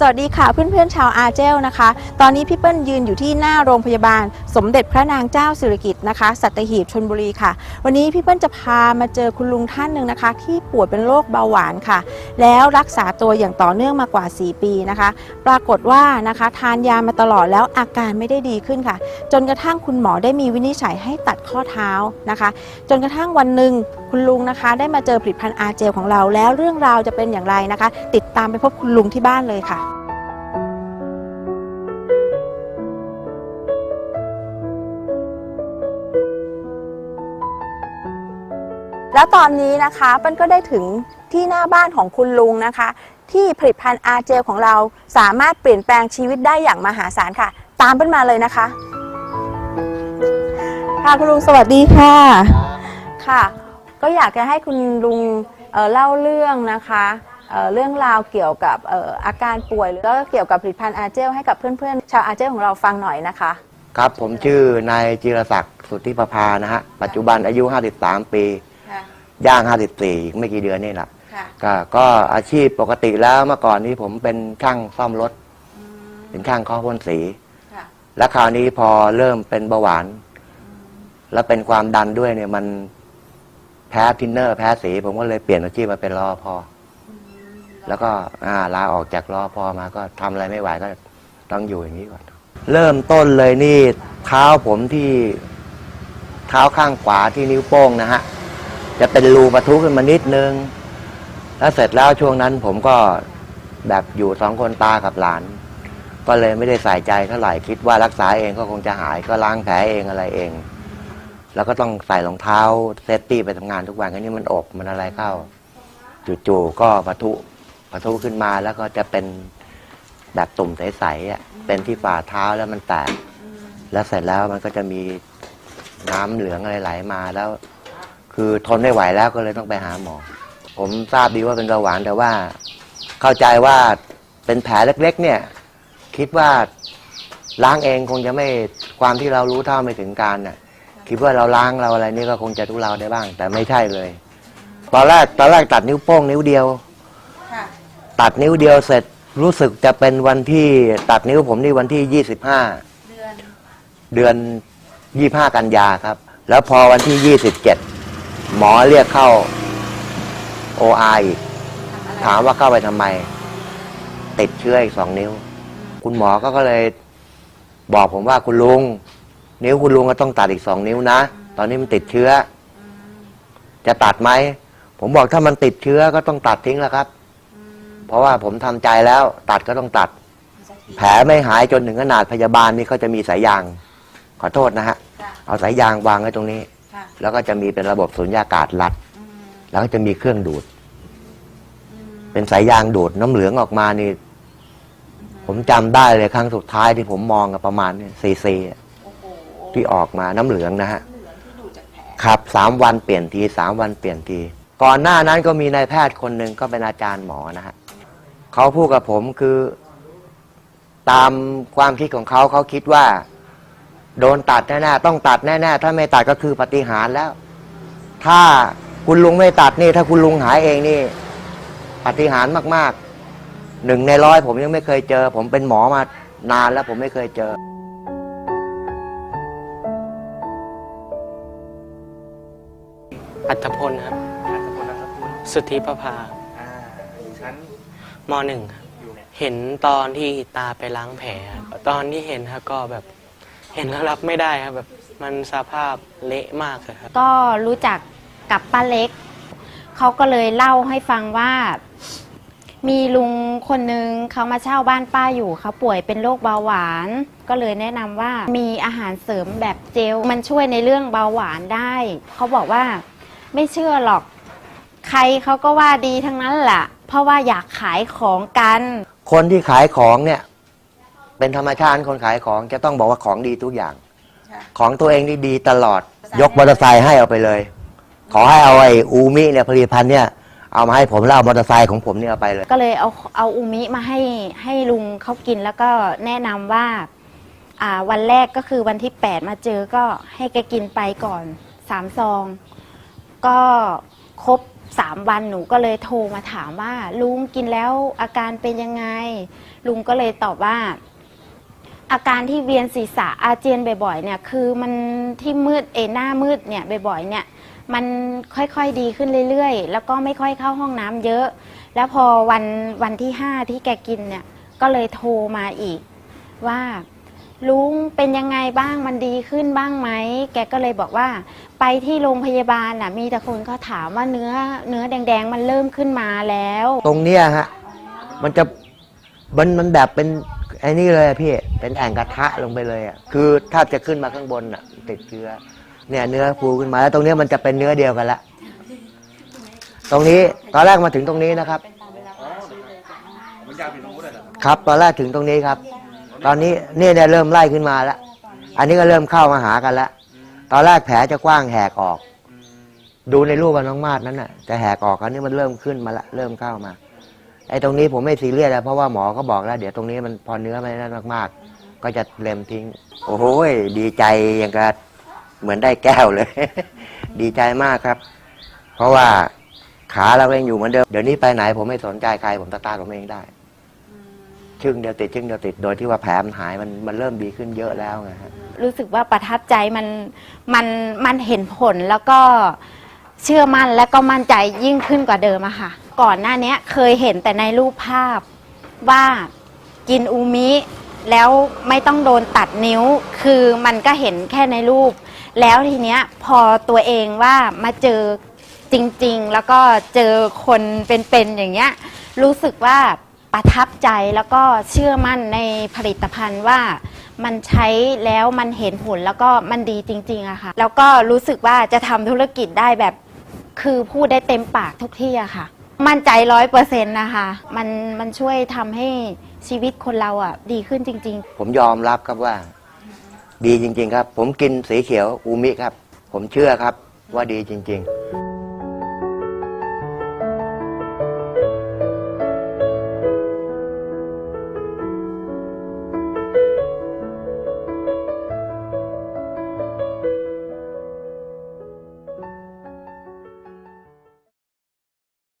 สวัสดีค่ะเพื่อนๆชาวอาเจลนะคะ ตอนนี้พี่เปิ้ลยืนอยู่ที่หน้าโรงพยาบาล สมเด็จพระนางเจ้าสิริกิติ์นะคะสัตหีบชนบุรีค่ะ วันนี้พี่เปิ้ลจะพามาเจอคุณลุงท่านหนึ่งนะคะ ที่ป่วยเป็นโรคเบาหวานค่ะ แล้วรักษาตัวอย่างต่อเนื่องมากว่า 4 ปีนะคะ ปรากฏว่านะคะทานยามาตลอดแล้วอาการไม่ได้ดีขึ้นค่ะ จนกระทั่งคุณหมอได้มีวินิจฉัยให้ตัดข้อเท้านะคะ จนกระทั่งวันหนึ่งคุณลุงนะคะ ได้มาเจอผลิตภัณฑ์อาเจลของเราแล้วเรื่องราวจะเป็นอย่างไรนะคะ ติดตามไปพบคุณลุงที่บ้านเลยค่ะ แล้วตอนนี้นะคะเปิ้ลก็ได้ถึงที่หน้าบ้านของคุณลุงนะคะ ที่ผลิตภัณฑ์อาเจลของเราสามารถเปลี่ยนแปลงชีวิตได้อย่างมหาศาลค่ะ ตามเปิ้ลมาเลยนะคะ ค่ะคุณลุงสวัสดีค่ะค่ะ ก็อยากจะให้คุณลุงเอ่อเล่าเรื่องนะคะเอ่อเรื่องราวเกี่ยวกับเอ่ออาการป่วยหรือก็เกี่ยวกับผลิตภัณฑ์อาเจลให้กับเพื่อนๆชาวอาเจลของเราฟังหน่อยนะคะ ครับผมชื่อนายจิรศักดิ์สุทธิประภานะฮะ ปัจจุบันอายุ 53 ปีค่ะ ย่าง 54อีกไม่กี่เดือนนี่แหละค่ะก็ก็อาชีพปกติแล้วเมื่อก่อนนี้ผมเป็นช่างซ่อมรถเป็นช่างเคาะพ่นสี ค่ะแล้วคราวนี้พอเริ่มเป็นเบาหวาน แล้วเป็นความดันด้วยเนี่ยมันแพ้ทินเนอร์แพ้สี ผมก็เลยเปลี่ยนอาชีพมาเป็นรอพอแล้วก็อ่าลาออกจากรอพอมาก็ทำอะไรไม่ไหวก็ต้องอยู่อย่างนี้ก่อน เริ่มต้นเลยนี่เท้าผมที่เท้าข้างขวาที่นิ้วโป้งนะฮะ จะเป็นรูปะทุขึ้นมานิดนึง แล้วเสร็จแล้วช่วงนั้นผมก็แบบอยู่สองคนตากับหลาน ก็เลยไม่ได้ใส่ใจเท่าไหร่คิดว่ารักษาเองก็คงจะหายก็ล้างแผลเองอะไรเอง แล้วก็ต้องใส่รองเท้าเซฟตี้ไปทำงานทุกวันก็นี่มันอบมันอะไรเข้าจู่ๆก็ปะทุปะทุขึ้นมาแล้วก็จะเป็นแบบตุ่มใสๆอะเป็นที่ฝ่าเท้าแล้วมันแตก แล้วเสร็จแล้วมันก็จะมีน้ำเหลืองอะไรไหลมาแล้ว คือทนไม่ไหวแล้วก็เลยต้องไปหาหมอ ผมทราบดีว่าเป็นเบาหวานแต่ว่า เข้าใจว่าเป็นแผลเล็ก ๆ เนี่ย คิดว่าล้างเองคงจะไม่ความที่เรารู้เท่าไม่ถึงการน่ะ คิดว่าเราล้างเราอะไรนี่ก็คงจะทุเลาได้บ้าง แต่ไม่ใช่เลย ตอนแรกตอนแรกตัดนิ้วโป้งนิ้วเดียวค่ะตัดนิ้วเดียวเสร็จรู้สึกจะเป็นวันที่ตัดนิ้วผมนี่วันที่ยี่สิบห้าเดือนเดือนยี่ห้ากันยาครับ แล้วพอวันที่ยี่สิบเจ็ด หมอเรียกเข้าโอไอีก ถามว่าเข้าไปทำไม ติดเชื้ออีกสองนิ้ว คุณหมอก็ก็เลย บอกผมว่าคุณลุง นิ้วคุณลุงก็ต้องตัดอีกสองนิ้วนะ ตอนนี้มันติดเชื้อ จะตัดไหม ผมบอกถ้ามันติดเชื้อก็ต้องตัดทิ้งแล้วครับ เพราะว่าผมทำใจแล้ว ตัดก็ต้องตัด แผลไม่หายจนถึงขนาดพยาบาลนี่เขาจะมีสายยาง ขอโทษนะฮะค่ะเอาสายยางวางไว้ตรงนี้ ค่ะ แล้วก็จะมีเป็นระบบสุญญากาศรัดแล้วก็จะมีเครื่องดูดเป็นสายยางดูดน้ำเหลืองออกมานี่ ผมจำได้เลยครั้งสุดท้ายที่ผมมองอะประมาณเนี่ยซีซีอะโอ้โหที่ออกมาน้ำเหลืองนะฮะ เหลืองที่ดูดจากแผลครับสามวันเปลี่ยนทีสามวันเปลี่ยนที ก่อนหน้านั้นก็มีนายแพทย์คนหนึ่งก็เป็นอาจารย์หมอนะฮะเขาพูดกับผมคือ ตามความคิดของเขาเขาคิดว่า โดนตัดแน่ๆต้องตัดแน่ๆถ้าไม่ตัดก็คือปฏิหารย์แล้ว ถ้าคุณลุงไม่ตัดนี่ ถ้าคุณลุงหายเองนี่ ปฏิหารย์มากๆหนึ่งในร้อยผมยังไม่เคยเจอ ผมเป็นหมอมานานแล้วผมไม่เคยเจออัตพลครับอัตพลนามสกุลสุทธิประภาอ่าอยู่ชั้นมหนึ่งครับ อยู่เนี่ย เห็นตอนที่ตาไปล้างแผลครับตอนที่เห็นครับก็แบบ เห็นแล้วรับไม่ได้ครับแบบมันสภาพเละมากเลยครับ ก็รู้จักกับป้าเล็ก เขาก็เลยเล่าให้ฟังว่า มีลุงคนนึงเขามาเช่าบ้านป้าอยู่เขาป่วยเป็นโรคเบาหวาน ก็เลยแนะนำว่ามีอาหารเสริมแบบเจล มันช่วยในเรื่องเบาหวานได้ เขาบอกว่าไม่เชื่อหรอก ใครเขาก็ว่าดีทั้งนั้นแหละเพราะว่าอยากขายของกัน คนที่ขายของเนี่ย เป็นธรรมชาติคนขายของจะต้องบอกว่าของดีทุกอย่างค่ะของตัวเองนี่ดีตลอด ยกมอเตอร์ไซค์ให้เอาไปเลย ขอให้เอาไอ้อูมิเนี่ยผลิตภัณฑ์เนี่ยเอามาให้ผมแล้วเอามอเตอร์ไซค์ของผมเนี่ยเอาไปเลย ก็เลยเอาเอาอูมิมาให้ให้ลุงเขากินแล้วก็แนะนำว่าอ่า วันแรกก็คือวันที่ 8 มาเจอก็ให้แกกินไปก่อนสามซอง ก็ครบสามวันหนูก็เลยโทรมาถามว่า ลุงกินแล้วอาการเป็นยังไง ลุงก็เลยตอบว่า อาการที่เวียนศีรษะอาเจียนบ่อยๆเนี่ยคือมันที่มืดเอหน้ามืดเนี่ยบ่อยๆเนี่ยมันค่อยๆดีขึ้นเรื่อยๆ แล้วก็ไม่ค่อยเข้าห้องน้ำเยอะ แล้วพอวันวันที่ห้าที่แกกินเนี่ยก็เลยโทรมาอีก ว่าลุงเป็นยังไงบ้างมันดีขึ้นบ้างไหมแกก็เลยบอกว่า ไปที่โรงพยาบาลน่ะมีแต่คนเขาถามว่าเนื้อเนื้อแดงๆ มันเริ่มขึ้นมาแล้ว ตรงเนี้ยฮะ มันจะมันมันแบบเป็น ไอ้นี่เลยอะพี่เป็นแอ่งกระทะลงไปเลยอะคือถ้าจะขึ้นมาข้างบนอะ ติดเชื้อเนี่ยเนื้อฟูขึ้นมาแล้วตรงเนี้ยมันจะเป็นเนื้อเดียวกันละตรงนี้ตอนแรกมาถึงตรงนี้นะครับ มันยาวไปตรงนู้นเลยเหรอครับครับ ตอนแรกถึงตรงนี้ครับ ตอนนี้เนี่ยเนี่ยเริ่มไล่ขึ้นมาแล้วอันนี้ก็เริ่มเข้ามาหากันแล้วตอนแรกแผลจะกว้างแหกออก ดูในรูปกับน้องมาดนั้นน่ะ จะแหกออกคราวนี้มันเริ่มขึ้นมาละเริ่มเข้ามา ไอ้ตรงนี้ผมไม่ซีเรียสแล้วเพราะว่าหมอก็บอกแล้วเดี๋ยวตรงนี้มันพอเนื้อมันนั่นมากๆ ก็จะเล็มทิ้ง โอ้โหยดีใจอย่างกับเหมือนได้แก้วเลย ดีใจมากครับ เพราะว่าขาเราก็ยังอยู่เหมือนเดิมเดี๋ยวนี้ไปไหนผมไม่สนใจใครผมตาตาร์ทผมเองได้ ชึ่งเดียวติดชึ่งเดียวติดโดยที่ว่าแผลมันหายมันมันเริ่มดีขึ้นเยอะแล้วไงฮะรู้สึกว่าประทับใจมันมันมันเห็นผลแล้วก็เชื่อมั่นและก็มั่นใจยิ่งขึ้นกว่าเดิมอะค่ะ ก่อนหน้าเนี้ยเคยเห็นแต่ในรูปภาพว่ากินอูมิแล้วไม่ต้องโดนตัดนิ้ว คือมันก็เห็นแค่ในรูป แล้วทีเนี้ยพอตัวเองว่ามาเจอจริง ๆ แล้วก็เจอคนเป็นๆอย่างเงี้ยรู้สึกว่าประทับใจแล้วก็เชื่อมั่นในผลิตภัณฑ์ว่ามันใช้แล้วมันเห็นผลแล้วก็มันดีจริงๆอะค่ะ แล้วก็รู้สึกว่าจะทำธุรกิจได้แบบ คือพูดได้เต็มปากทุกที่อะค่ะ มั่นใจร้อยเปอร์เซ็นต์นะคะ มันมันช่วยทำให้ชีวิตคนเราอะ ดีขึ้นจริงๆผมยอมรับครับว่า ดีจริง ๆ ครับ ผมกินสีเขียวอูมิครับ ผมเชื่อครับว่าดีจริง ๆ